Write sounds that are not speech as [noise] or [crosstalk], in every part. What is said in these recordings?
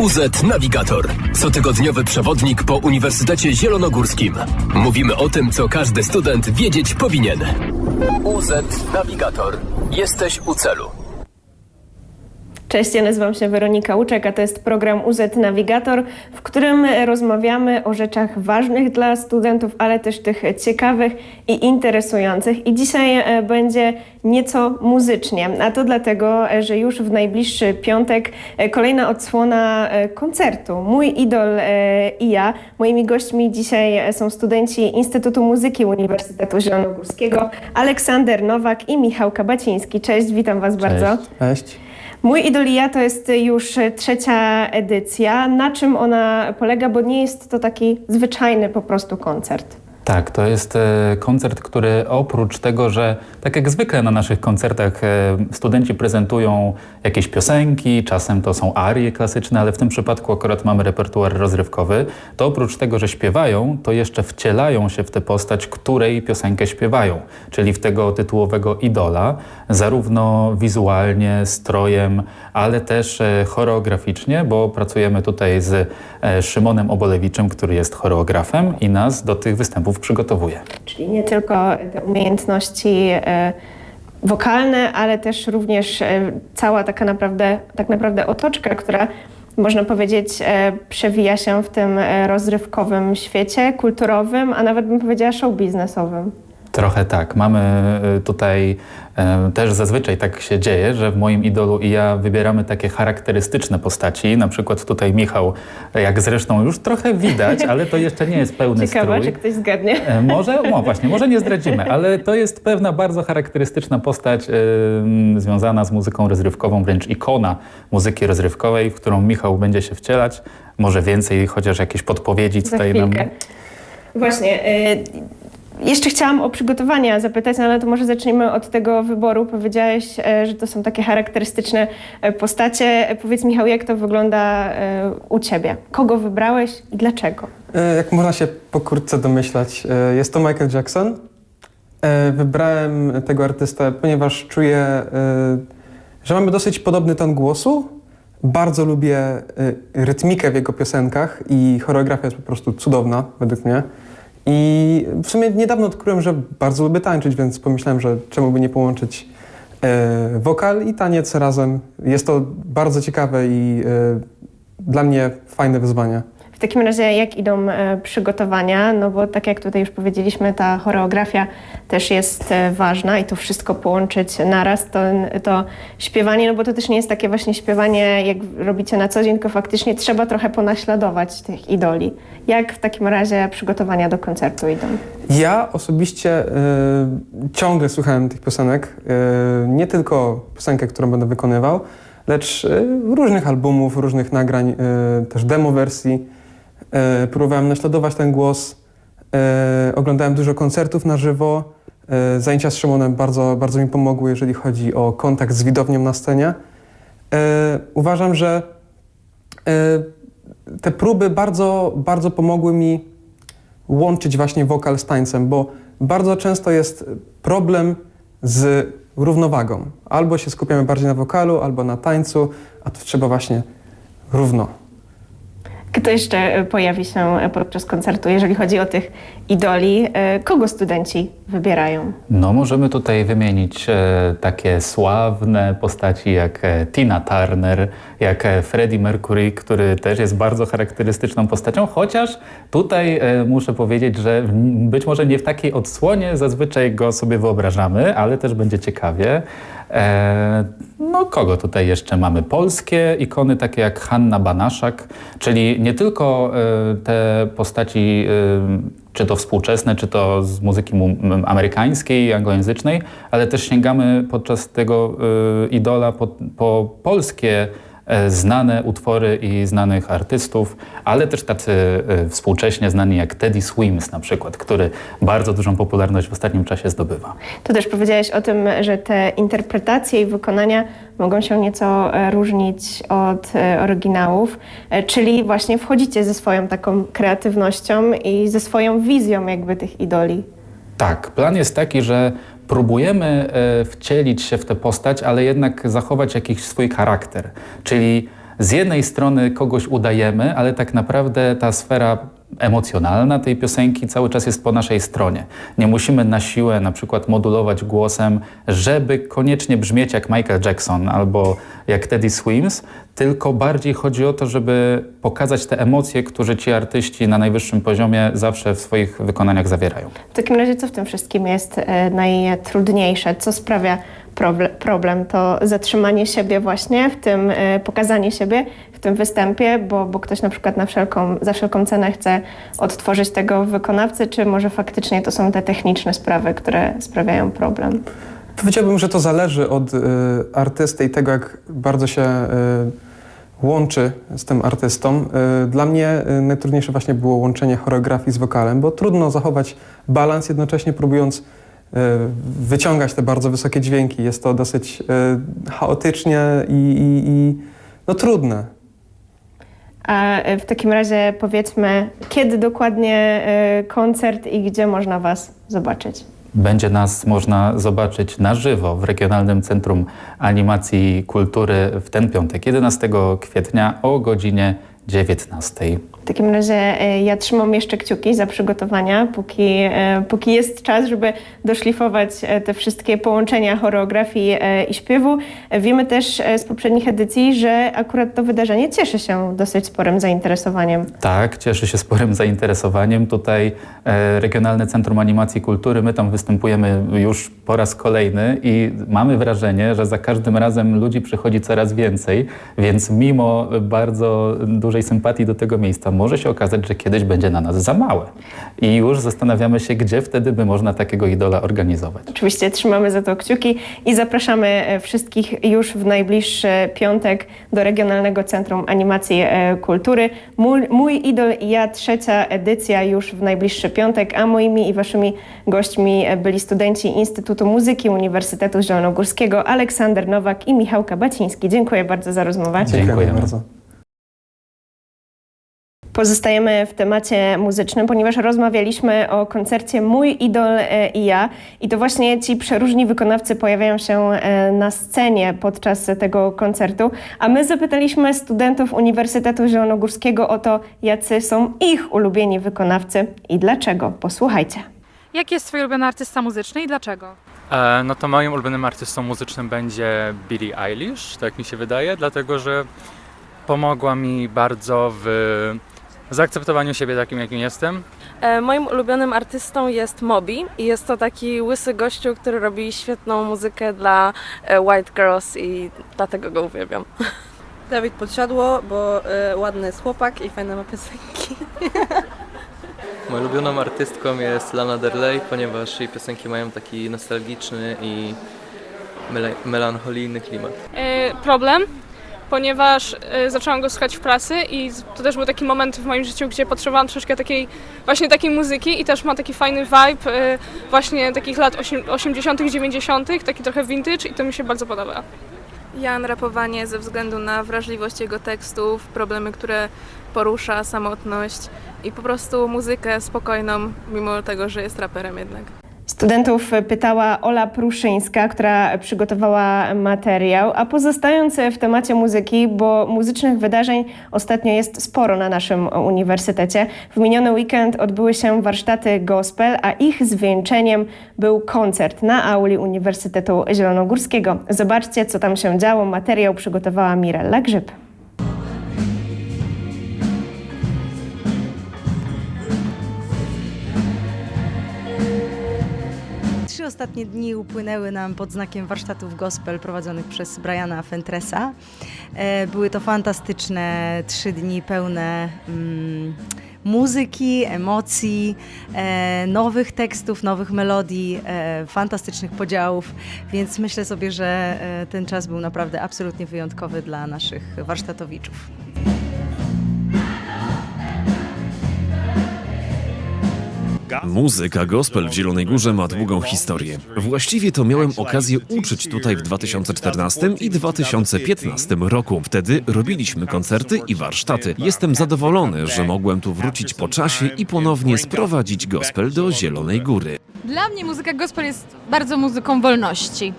UZ Navigator. Cotygodniowy przewodnik po Uniwersytecie Zielonogórskim. Mówimy o tym, co każdy student wiedzieć powinien. UZ Navigator. Jesteś u celu. Cześć, ja nazywam się Weronika Łuczek, a to jest program UZ Navigator, w którym rozmawiamy o rzeczach ważnych dla studentów, ale też tych ciekawych i interesujących. I dzisiaj e, będzie nieco muzycznie, a to dlatego, e, że już w najbliższy piątek e, kolejna odsłona koncertu. Mój idol i ja. Moimi gośćmi dzisiaj są studenci Instytutu Muzyki Uniwersytetu Zielonogórskiego, Aleksander Nowak i Michał Kabaciński. Cześć, witam Was bardzo. Cześć. Mój Idolia to jest już trzecia edycja. Na czym ona polega? Bo nie jest to taki zwyczajny po prostu koncert. Tak, to jest e, koncert, który oprócz tego, że tak jak zwykle na naszych koncertach e, studenci prezentują jakieś piosenki, czasem to są arie klasyczne, ale w tym przypadku akurat mamy repertuar rozrywkowy, to oprócz tego, że śpiewają, to jeszcze wcielają się w tę postać, której piosenkę śpiewają, czyli w tego tytułowego idola, zarówno wizualnie, strojem, ale też e, choreograficznie, bo pracujemy tutaj z Szymonem Obolewiczem, który jest choreografem i nas do tych występów przygotowuje. Czyli nie tylko te umiejętności e, wokalne, ale też również e, cała taka naprawdę, tak naprawdę otoczka, która można powiedzieć e, przewija się w tym rozrywkowym świecie, kulturowym, a nawet bym powiedziała show biznesowym. Trochę tak. Mamy y, tutaj e, też zazwyczaj tak się dzieje, że w moim idolu i ja wybieramy takie charakterystyczne postaci. Na przykład tutaj Michał, jak zresztą już trochę widać, ale to jeszcze nie jest pełny [laughs] Ciekawe, strój. czy ktoś zgadnie. E, Może, no właśnie, może nie zdradzimy, ale to jest pewna bardzo charakterystyczna postać e, związana z muzyką rozrywkową, wręcz ikona muzyki rozrywkowej, w którą Michał będzie się wcielać. Może więcej, chociaż jakieś podpowiedzi tutaj nam... Właśnie. y, Jeszcze chciałam o przygotowania zapytać, no ale to może zacznijmy od tego wyboru. Powiedziałeś, e, że to są takie charakterystyczne e, postacie. E, Powiedz Michał, jak to wygląda u Ciebie? Kogo wybrałeś i dlaczego? Jak można się pokrótce domyślać, jest to Michael Jackson. Wybrałem tego artystę, ponieważ czuję, że mamy dosyć podobny ton głosu. Bardzo lubię rytmikę w jego piosenkach i choreografia jest po prostu cudowna według mnie. I w sumie niedawno odkryłem, że bardzo lubię tańczyć, więc pomyślałem, że czemu by nie połączyć e, wokal i taniec razem. Jest to bardzo ciekawe i e, dla mnie fajne wyzwanie. W takim razie, jak idą e, przygotowania? No bo tak jak tutaj już powiedzieliśmy, ta choreografia też jest e, ważna i to wszystko połączyć naraz, to, to śpiewanie, no bo to też nie jest takie właśnie śpiewanie, jak robicie na co dzień, tylko faktycznie trzeba trochę ponaśladować tych idoli. Jak w takim razie przygotowania do koncertu idą? Ja osobiście y, ciągle słuchałem tych piosenek. Y, nie tylko piosenkę, którą będę wykonywał, lecz y, różnych albumów, różnych nagrań, też demo wersji. Y, próbowałem naśladować ten głos. Y, oglądałem dużo koncertów na żywo. Y, zajęcia z Szymonem bardzo, bardzo mi pomogły, jeżeli chodzi o kontakt z widownią na scenie. Y, uważam, że y, te próby bardzo, bardzo pomogły mi łączyć właśnie wokal z tańcem, bo bardzo często jest problem z równowagą. Albo się skupiamy bardziej na wokalu, albo na tańcu, a tu trzeba właśnie równo. Kto jeszcze e, pojawi się e, podczas koncertu, jeżeli chodzi o tych idoli? E, Kogo studenci wybierają? No, możemy tutaj wymienić takie sławne postaci jak Tina Turner, jak Freddie Mercury, który też jest bardzo charakterystyczną postacią, chociaż tutaj muszę powiedzieć, że być może nie w takiej odsłonie zazwyczaj go sobie wyobrażamy, ale też będzie ciekawie. E, no, kogo tutaj jeszcze mamy? Polskie ikony takie jak Hanna Banaszak, czyli nie tylko e, te postaci e, czy to współczesne, czy to z muzyki amerykańskiej, anglojęzycznej, ale też sięgamy podczas tego idola po, po polskie znane utwory i znanych artystów, ale też tacy y, współcześnie znani jak Teddy Swims na przykład, który bardzo dużą popularność w ostatnim czasie zdobywa. Tu też powiedziałeś o tym, że te interpretacje i wykonania mogą się nieco e, różnić od e, oryginałów, e, czyli właśnie wchodzicie ze swoją taką kreatywnością i ze swoją wizją jakby tych idoli. Tak, plan jest taki, że próbujemy e, wcielić się w tę postać, ale jednak zachować jakiś swój charakter. Czyli z jednej strony kogoś udajemy, ale tak naprawdę ta sfera emocjonalna tej piosenki cały czas jest po naszej stronie. Nie musimy na siłę na przykład modulować głosem, żeby koniecznie brzmieć jak Michael Jackson albo jak Teddy Swims, tylko bardziej chodzi o to, żeby pokazać te emocje, które ci artyści na najwyższym poziomie zawsze w swoich wykonaniach zawierają. W takim razie co w tym wszystkim jest e, najtrudniejsze? Co sprawia problem? To zatrzymanie siebie właśnie, w tym e, pokazanie siebie w tym występie, bo, bo ktoś na przykład na wszelką, za wszelką cenę chce odtworzyć tego wykonawcę, czy może faktycznie to są te techniczne sprawy, które sprawiają problem? Powiedziałbym, że to zależy od y, artysty i tego, jak bardzo się y, łączy z tym artystą. Y, dla mnie najtrudniejsze właśnie było łączenie choreografii z wokalem, bo trudno zachować balans, jednocześnie próbując wyciągać te bardzo wysokie dźwięki. Jest to dosyć y, chaotycznie i, i, i no, trudne. A e, w takim razie powiedzmy, kiedy dokładnie e, koncert i gdzie można Was zobaczyć? Będzie nas można zobaczyć na żywo w Regionalnym Centrum Animacji i Kultury w ten piątek, 11 kwietnia o godzinie 19. W takim razie e, ja trzymam jeszcze kciuki za przygotowania, póki, e, póki jest czas, żeby doszlifować e, te wszystkie połączenia choreografii i śpiewu. Wiemy też z poprzednich edycji, że akurat to wydarzenie cieszy się dosyć sporym zainteresowaniem. Tak, cieszy się sporym zainteresowaniem. Tutaj Regionalne Centrum Animacji i Kultury, my tam występujemy już po raz kolejny i mamy wrażenie, że za każdym razem ludzi przychodzi coraz więcej, więc mimo bardzo dużej sympatii do tego miejsca może się okazać, że kiedyś będzie na nas za małe. I już zastanawiamy się, gdzie wtedy by można takiego idola organizować. Oczywiście trzymamy za to kciuki i zapraszamy e, wszystkich już w najbliższy piątek do Regionalnego Centrum Animacji e, Kultury. Mój, mój idol i ja, trzecia edycja już w najbliższy piątek, a moimi i waszymi gośćmi e, byli studenci Instytutu Muzyki Uniwersytetu Zielonogórskiego Aleksander Nowak i Michał Kabaciński. Dziękuję bardzo za rozmowę. Dziękujemy. bardzo. Pozostajemy w temacie muzycznym, ponieważ rozmawialiśmy o koncercie Mój Idol e, i ja. I to właśnie ci przeróżni wykonawcy pojawiają się e, na scenie podczas tego koncertu. A my zapytaliśmy studentów Uniwersytetu Zielonogórskiego o to, jacy są ich ulubieni wykonawcy i dlaczego. Posłuchajcie. Jaki jest twój ulubiony artysta muzyczny i dlaczego? E, no to moim ulubionym artystą muzycznym będzie Billie Eilish, tak mi się wydaje, dlatego że pomogła mi bardzo w zaakceptowaniu siebie takim, jakim jestem. E, Moim ulubionym artystą jest Mobi i jest to taki łysy gościu, który robi świetną muzykę dla e, White Girls i dlatego go uwielbiam. [laughs] Dawid Podsiadło, bo y, ładny jest chłopak i fajne ma piosenki. [laughs] Moją ulubioną artystką jest Lana Del Rey, ponieważ jej piosenki mają taki nostalgiczny i mele- melancholijny klimat. E, problem, ponieważ e, zaczęłam go słuchać w pracy i to też był taki moment w moim życiu, gdzie potrzebowałam troszeczkę takiej, właśnie takiej muzyki i też ma taki fajny vibe e, właśnie takich lat osiem- 80., 90., taki trochę vintage i to mi się bardzo podoba. Jan rapowanie ze względu na wrażliwość jego tekstów, problemy, które porusza, samotność i po prostu muzykę spokojną, mimo tego, że jest raperem jednak. Studentów pytała Ola Pruszyńska, która przygotowała materiał. A pozostając w temacie muzyki, bo muzycznych wydarzeń ostatnio jest sporo na naszym uniwersytecie. W miniony weekend odbyły się warsztaty gospel, a ich zwieńczeniem był koncert na auli Uniwersytetu Zielonogórskiego. Zobaczcie, co tam się działo. Materiał przygotowała Mirella Grzyb. Ostatnie dni upłynęły nam pod znakiem warsztatów gospel prowadzonych przez Briana Fentresa. E, Były to fantastyczne trzy dni pełne mm, muzyki, emocji, e, nowych tekstów, nowych melodii, e, fantastycznych podziałów, więc myślę sobie, że e, ten czas był naprawdę absolutnie wyjątkowy dla naszych warsztatowiczów. Muzyka gospel w Zielonej Górze ma długą historię. Właściwie to miałem okazję uczyć tutaj w 2014 i 2015 roku. Wtedy robiliśmy koncerty i warsztaty. Jestem zadowolony, że mogłem tu wrócić po czasie i ponownie sprowadzić gospel do Zielonej Góry. Dla mnie muzyka gospel jest bardzo muzyką wolności.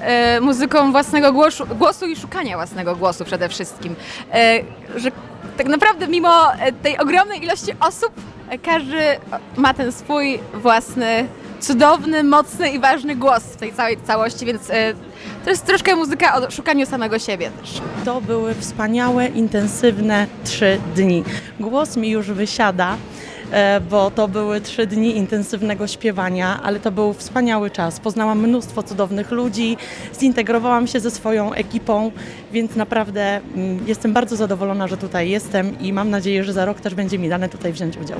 e, muzyką własnego głosu, głosu i szukania własnego głosu przede wszystkim. E, że tak naprawdę mimo e, tej ogromnej ilości osób, e, każdy ma ten swój własny, cudowny, mocny i ważny głos w tej całej całości, więc e, to jest troszkę muzyka o szukaniu samego siebie też. To były wspaniałe, intensywne trzy dni. Głos mi już wysiada, e, bo to były trzy dni intensywnego śpiewania, ale to był wspaniały czas. Poznałam mnóstwo cudownych ludzi, zintegrowałam się ze swoją ekipą, więc naprawdę mm, jestem bardzo zadowolona, że tutaj jestem i mam nadzieję, że za rok też będzie mi dane tutaj wziąć udział.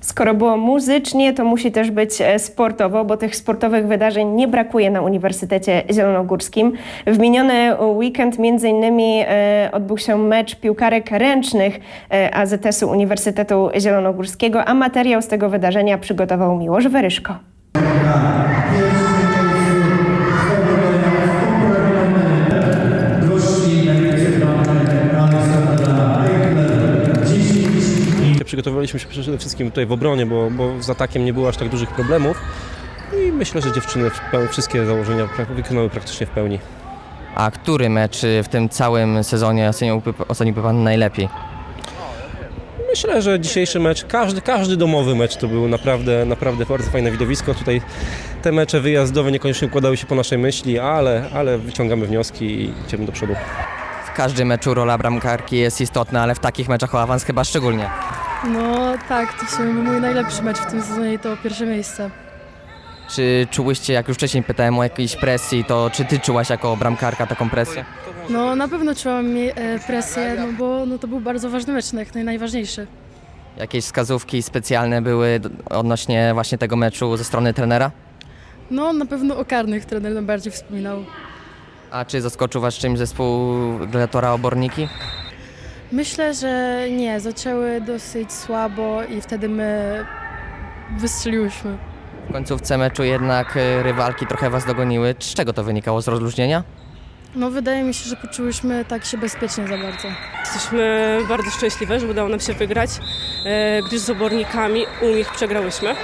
Skoro było muzycznie, to musi też być e, sportowo, bo tych sportowych wydarzeń nie brakuje na Uniwersytecie Zielonogórskim. W miniony weekend między innymi e, odbył się mecz piłkarek ręcznych e, AZS-u Uniwersytetu Zielonogórskiego, a materiał z tego wydarzenia przygotował Miłosz Weryszko. Przygotowaliśmy się przede wszystkim tutaj w obronie, bo, bo z atakiem nie było aż tak dużych problemów. I myślę, że dziewczyny wszystkie założenia wykonały praktycznie w pełni. A który mecz w tym całym sezonie oceniłby, oceniłby Pan najlepiej? Myślę, że dzisiejszy mecz, każdy, każdy domowy mecz to był naprawdę, naprawdę bardzo fajne widowisko. Tutaj te mecze wyjazdowe niekoniecznie układały się po naszej myśli, ale, ale wyciągamy wnioski i idziemy do przodu. W każdym meczu rola bramkarki jest istotna, ale w takich meczach o awans chyba szczególnie. No tak, to w sumie był mój najlepszy mecz w tym sezonie i to pierwsze miejsce. Czy czułyście, jak już wcześniej pytałem o jakiejś presji, to czy Ty czułaś jako bramkarka taką presję? No na pewno czułam mi- e, presję, no bo no, to był bardzo ważny mecz, no, jak naj, najważniejszy. Jakieś wskazówki specjalne były d- odnośnie właśnie tego meczu ze strony trenera? No na pewno o karnych trener najbardziej wspominał. A czy zaskoczył Was czymś zespół Gladiatora Oborniki? Myślę, że nie, zaczęły dosyć słabo i wtedy my wystrzeliłyśmy. W końcówce meczu jednak y, rywalki trochę Was dogoniły. Z czego to wynikało? Z rozluźnienia? No wydaje mi się, że poczułyśmy tak się bezpiecznie za bardzo. Jesteśmy bardzo szczęśliwe, że udało nam się wygrać, e, gdyż z obornikami u nich przegrałyśmy.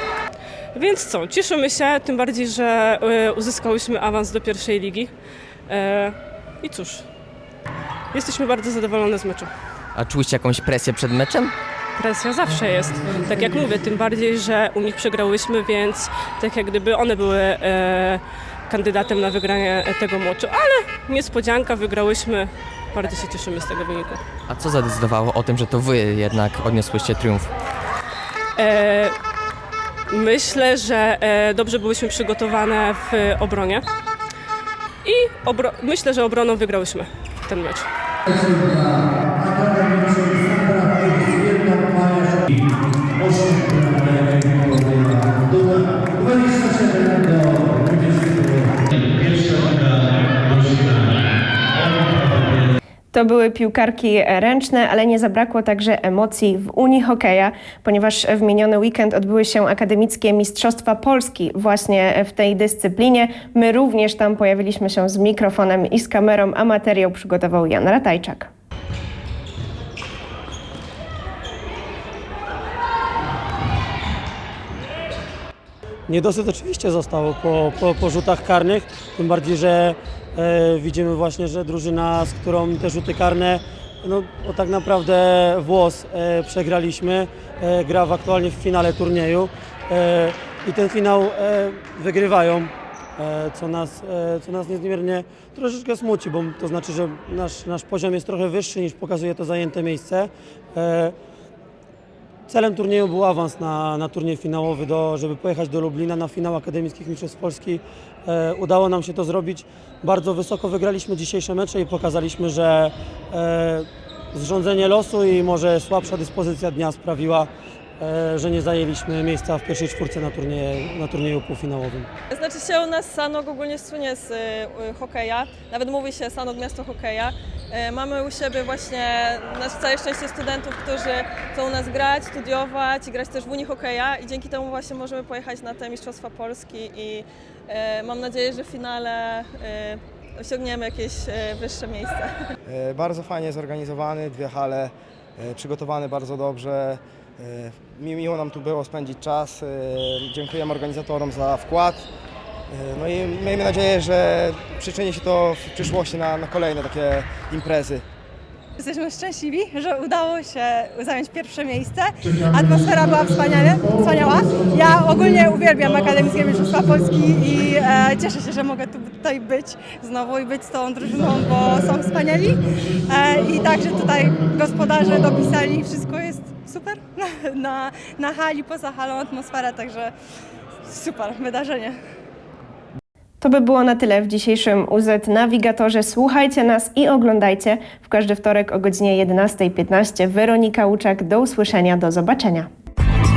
Więc co, cieszymy się, tym bardziej, że e, uzyskałyśmy awans do pierwszej ligi. E, I cóż, jesteśmy bardzo zadowolone z meczu. A czuliście jakąś presję przed meczem? Presja zawsze jest. Tak jak mówię, tym bardziej, że u nich przegrałyśmy, więc tak jak gdyby one były e, kandydatem na wygranie tego meczu. Ale niespodzianka, wygrałyśmy. Bardzo się cieszymy z tego wyniku. A co zadecydowało o tym, że to Wy jednak odniosłyście triumf? E, myślę, że e, dobrze byłyśmy przygotowane w obronie i obro- myślę, że obroną wygrałyśmy ten mecz. To były piłkarki ręczne, ale nie zabrakło także emocji w Unii Hokeja, ponieważ w miniony weekend odbyły się akademickie Mistrzostwa Polski właśnie w tej dyscyplinie. My również tam pojawiliśmy się z mikrofonem i z kamerą, a materiał przygotował Jan Ratajczak. Niedosyt oczywiście został po, po, po rzutach karnych, tym bardziej, że widzimy właśnie, że drużyna, z którą te rzuty karne, no o tak naprawdę włos e, przegraliśmy, e, gra w aktualnie w finale turnieju e, i ten finał e, wygrywają, e, co, nas, e, co nas niezmiernie troszeczkę smuci, bo to znaczy, że nasz, nasz poziom jest trochę wyższy niż pokazuje to zajęte miejsce. E, Celem turnieju był awans na, na turniej finałowy, do, żeby pojechać do Lublina na finał Akademickich Mistrzostw Polski. E, udało nam się to zrobić. Bardzo wysoko wygraliśmy dzisiejsze mecze i pokazaliśmy, że e, zrządzenie losu i może słabsza dyspozycja dnia sprawiła, e, że nie zajęliśmy miejsca w pierwszej czwórce na, na turnieju półfinałowym. Znaczy się u nas Sanok ogólnie słynie z hokeja, nawet mówi się Sanok miasto hokeja. Y, mamy u siebie właśnie na całe szczęście studentów, którzy chcą u nas grać, studiować i grać też w Unii Hokeja i dzięki temu właśnie możemy pojechać na te Mistrzostwa Polski i y, mam nadzieję, że w finale y, osiągniemy jakieś wyższe miejsce. E, Bardzo fajnie zorganizowany, dwie hale, e, przygotowane bardzo dobrze. E, mi- Miło nam tu było spędzić czas. E, Dziękujemy organizatorom za wkład. No i miejmy nadzieję, że przyczyni się to w przyszłości na, na kolejne takie imprezy. Jesteśmy szczęśliwi, że udało się zająć pierwsze miejsce. Atmosfera była wspaniale, wspaniała. Ja ogólnie uwielbiam Akademickie Mistrzostwa Polski i e, cieszę się, że mogę tu, tutaj być znowu i być z tą drużyną, bo są wspaniali. E, I także tutaj gospodarze dopisali, wszystko jest super [laughs] na, na hali, poza halą atmosfera, także super wydarzenie. To by było na tyle w dzisiejszym UZ Nawigatorze. Słuchajcie nas i oglądajcie w każdy wtorek o godzinie 11.15. Weronika Łuczak, do usłyszenia, do zobaczenia.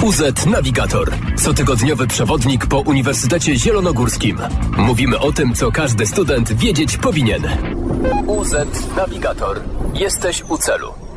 UZ Navigator. Cotygodniowy przewodnik po Uniwersytecie Zielonogórskim. Mówimy o tym, co każdy student wiedzieć powinien. UZ Navigator. Jesteś u celu.